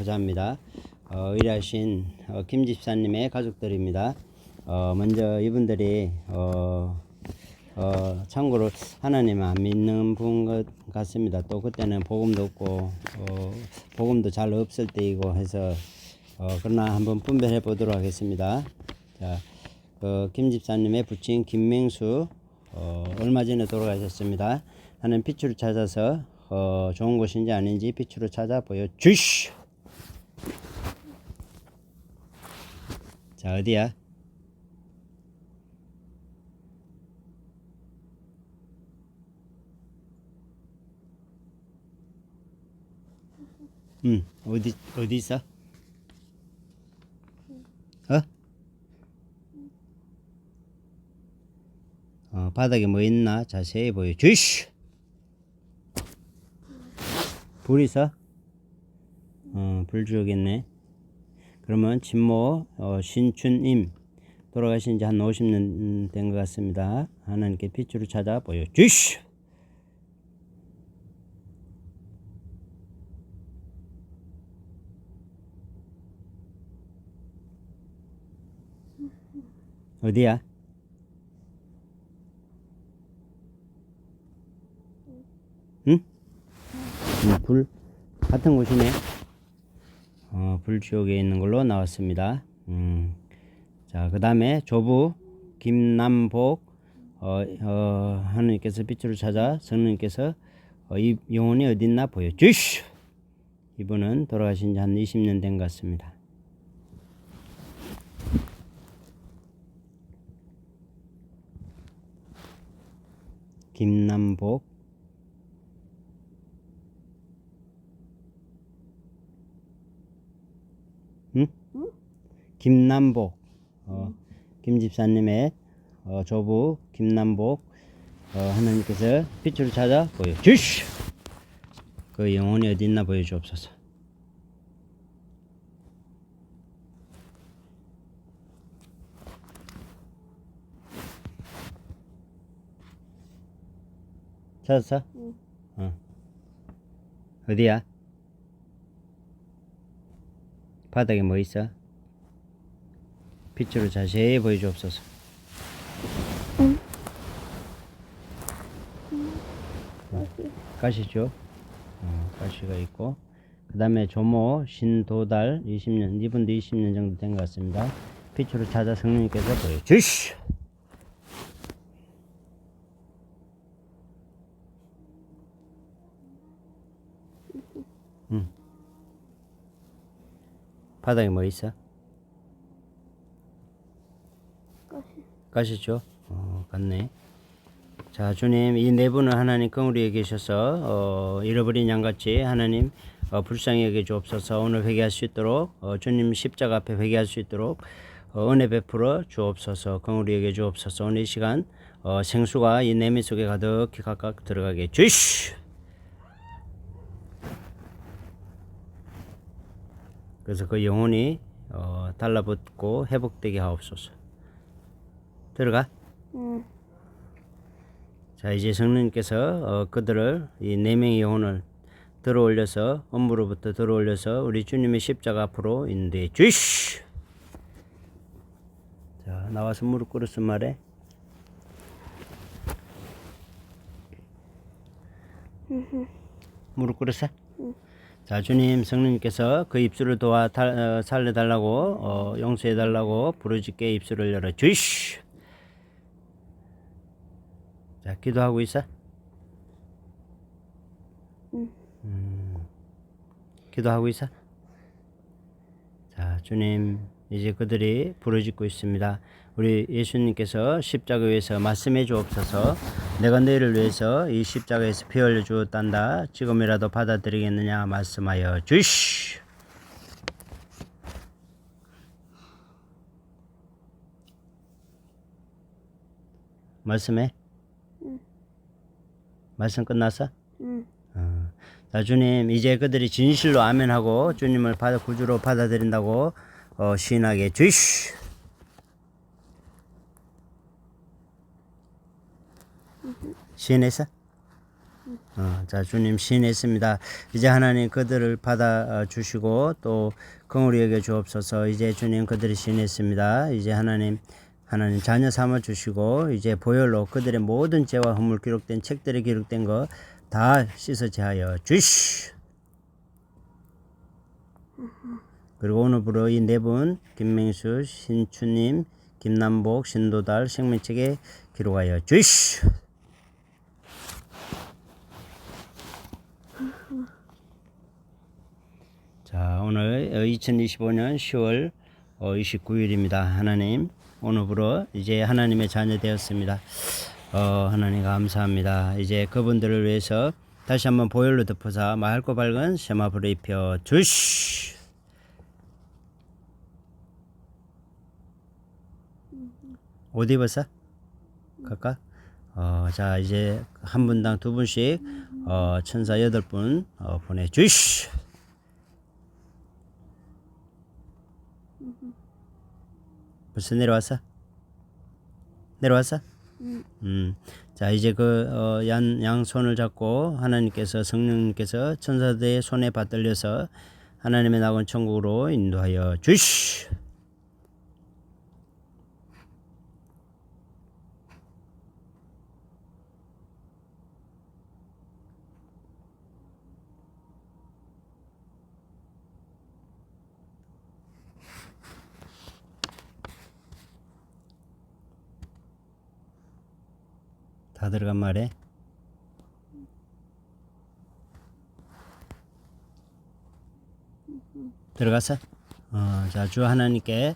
고자입니다. 어, 의뢰하신 어, 김 집사님의 가족들입니다. 어, 먼저 이분들이 어, 어, 참고로 하나님 안 믿는 분 것 같습니다. 또 그때는 복음도 없고 어, 복음도 잘 없을 때이고 해서 어, 그러나 한번 분별해 보도록 하겠습니다. 자, 그, 김 집사님의 부친 김맹수 어, 얼마 전에 돌아가셨습니다. 하는 피추를 찾아서 어, 좋은 곳인지 아닌지 피추를 찾아 보여 주시. 자 어디야? 응 어디 어디 있어? 어? 어 바닥에 뭐 있나 자세히 보여 주시. 불 있어? 어, 불 주겠네. 그러면 진모 어, 신춘임 돌아가신 지 한 50년 된 것 같습니다. 하나님께 빛으로 찾아 보여 주시. 어디야? 응? 음, 불 같은 곳이네. 어, 불지옥에 있는 걸로 나왔습니다. 음. 자, 그 다음에 조부 김남복 어, 어, 하느님께서 빛으로 찾아 성령님께서 어, 이 영혼이 어딨나 보여주시오. 이분은 돌아가신 지 한 20년 된 것 같습니다. 김남복 김남복 어, 김 집사님의 어, 조부 김남복 어, 하나님께서 빛으로 찾아 보여주시오. 그 영혼이 어디 있나 보여주옵소서. 찾았어? 응. 어. 어디야? 바닥에 뭐 있어? 빛으로 자세히 보여주옵소서. 가시죠. 어, 가시가 있고 그 다음에 조모 신도달 20년 이분도 20년 정도 된 것 같습니다. 빛으로 찾아 성령님께서 보여주시오. 응. 바닥에 뭐 있어? 가시. 가시죠? 어, 갔네. 자, 주님, 이네 분을 하나님 긍휼히 계셔서 어, 잃어버린 양같이 하나님 어, 불쌍히 여겨 주옵소서. 오늘 회개할 수 있도록 어, 주님 십자가 앞에 회개할 수 있도록 어, 은혜 베풀어 주옵소서. 긍휼히 여겨 주옵소서. 오늘 이 시간 어, 생수가 이 내면 속에 가득히 각각 들어가게 주시. 그래서 그 영혼이 어, 달라붙고 회복되게 하옵소서. 들어가. 응. 자 이제 성령님께서 어, 그들을 이 네 명의 영혼을 들어올려서 업무로부터 들어올려서 우리 주님의 십자가 앞으로 인도해 주시. 자 나와서 무릎 꿇었음 말해. 무릎 꿇었어? 자 주님 성령님께서 그 입술을 도와 달, 어, 살려달라고 어, 용서해달라고 부르짖게 입술을 열어 주시. 자, 기도하고 있어? 응. 음, 기도하고 있어? 자, 주님, 이제 그들이 부르짖고 있습니다. 우리 예수님께서 십자가 위에서 말씀해 주옵소서. 내가 너희를 위해서 이 십자가에서 피 흘려 주었단다. 지금이라도 받아들이겠느냐 말씀하여 주시. 말씀해. 말씀 끝났어? 응. 어. 자, 주님, 이제 그들이 진실로 아멘하고 주님을 받아, 구주로 받아들인다고 어, 시인하게 주시. 시인했어? 어, 자, 주님 시인했습니다. 이제 하나님 그들을 받아 어, 주시고 또 긍휼히 여겨 주옵소서. 이제 주님 그들이 시인했습니다. 이제 하나님 하나님 자녀 삼아 주시고 이제 보혈로 그들의 모든 죄와 허물 기록된 책들에 기록된 거다 씻어 제하여 주시. 그리고 오늘부로 이 네 분 김맹수, 신추님, 김남복, 신도달 생명책에 기록하여 주시. 자, 오늘 2025년 10월 29일입니다. 하나님, 오늘부로 이제 하나님의 자녀 되었습니다. 어, 하나님 감사합니다. 이제 그분들을 위해서 다시 한번 보혈로 덮어서 맑고 밝은 세마불을 입혀 주시. 옷 입었어? 갈까? 어, 자, 이제 한 분당 두 분씩 어, 천사 여덟 분 어, 보내주시. 벌써 내려왔어? 내려왔어? 음. 자, 이제 그, 어, 양, 양 손을 잡고 하나님께서 성령님께서 천사들의 손에 받들려서 하나님의 낙원 천국으로 인도하여 주시. 다 들어간 말에 들어갔어? 어, 자, 주 하나님께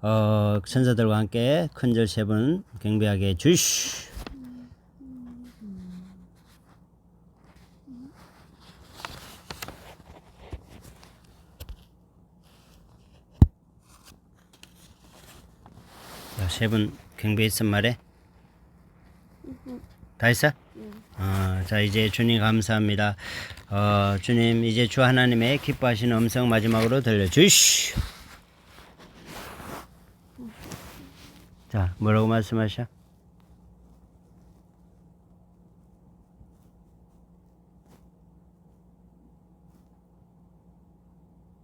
어, 천사들과 함께 큰절 세분 경배하게 주시. 자, 세분 경배했단 말에 다 했어? 어, 자 이제 주님 감사합니다. 어, 주님 이제 주 하나님의 기뻐하시는 음성 마지막으로 들려주시. 자 뭐라고 말씀하셔? 이제 편히 쉬어라.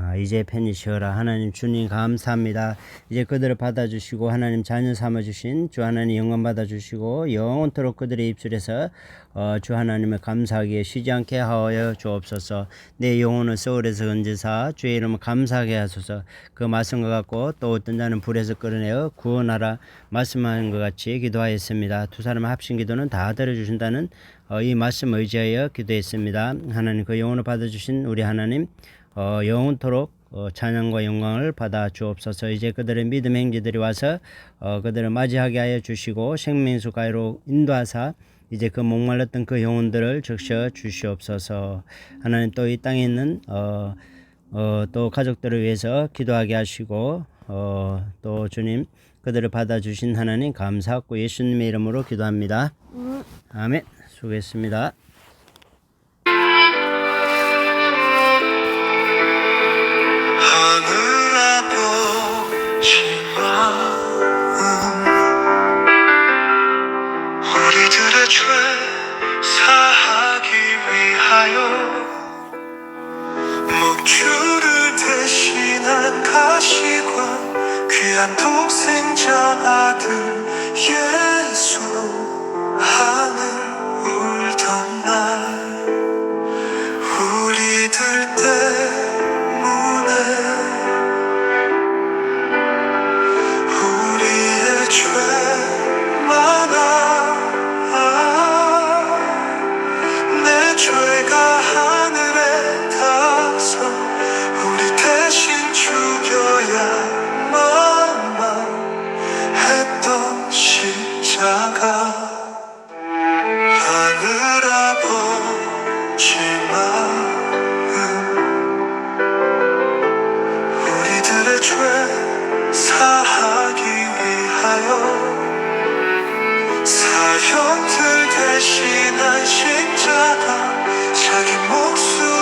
아, 이제 편히 쉬어라. 하나님 주님 감사합니다. 이제 그들을 받아주시고 하나님 자녀 삼아주신 주 하나님 영광 받아주시고 영원토록 그들의 입술에서 어, 주 하나님을 감사하기에 쉬지 않게 하여 주옵소서. 내 영혼을 서울에서 건지사 주의 이름을 감사하게 하소서. 그 말씀과 같고 또 어떤 자는 불에서 끌어내어 구원하라 말씀하는 것 같이 기도하였습니다. 두 사람의 합심 기도는 다 들어주신다는 어, 이 말씀 의지하여 기도했습니다. 하나님 그 영혼을 받아주신 우리 하나님 어, 영원토록 어, 찬양과 영광을 받아 주옵소서. 이제 그들의 믿음 행지들이 와서 어, 그들을 맞이하게 하여 주시고 생명수 가로 인도하사 이제 그 목말랐던 그 영혼들을 적셔 주시옵소서. 하나님 또 이 땅에 있는 어, 어, 또 가족들을 위해서 기도하게 하시고 어, 또 주님 그들을 받아 주신 하나님 감사하고 예수님의 이름으로 기도합니다. 응. 아멘. 수고했습니다. 목주를 대신한 가시관 귀한 독생자 아들 예수 하늘 죄 사하기 위하여 사형들 대신한 십자가 자기 목숨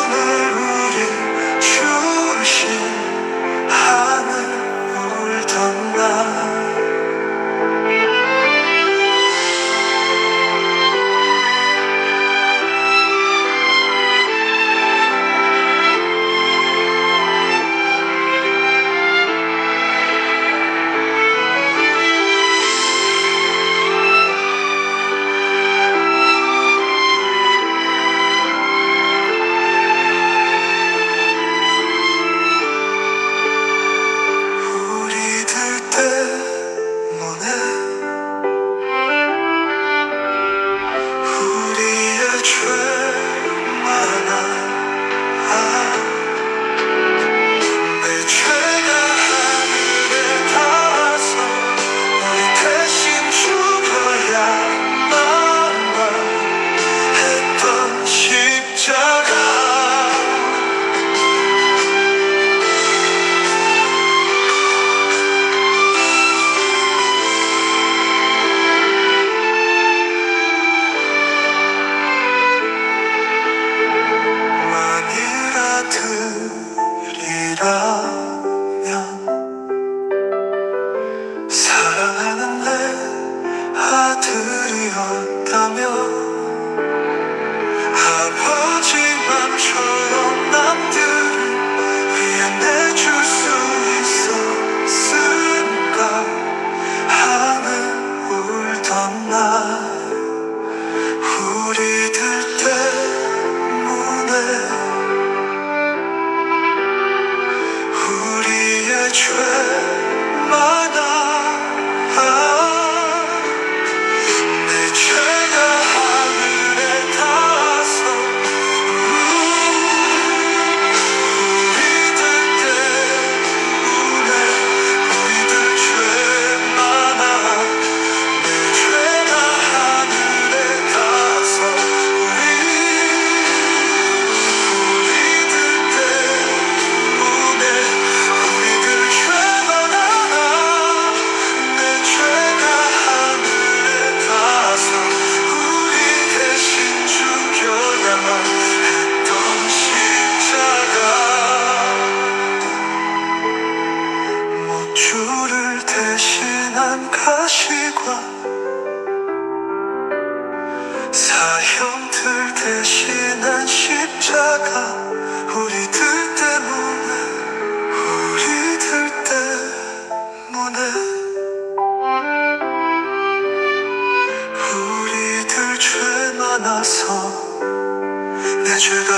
신한 십자가 우리들 때문, 우리들 때문, 우리들 죄 많아서 내 죄가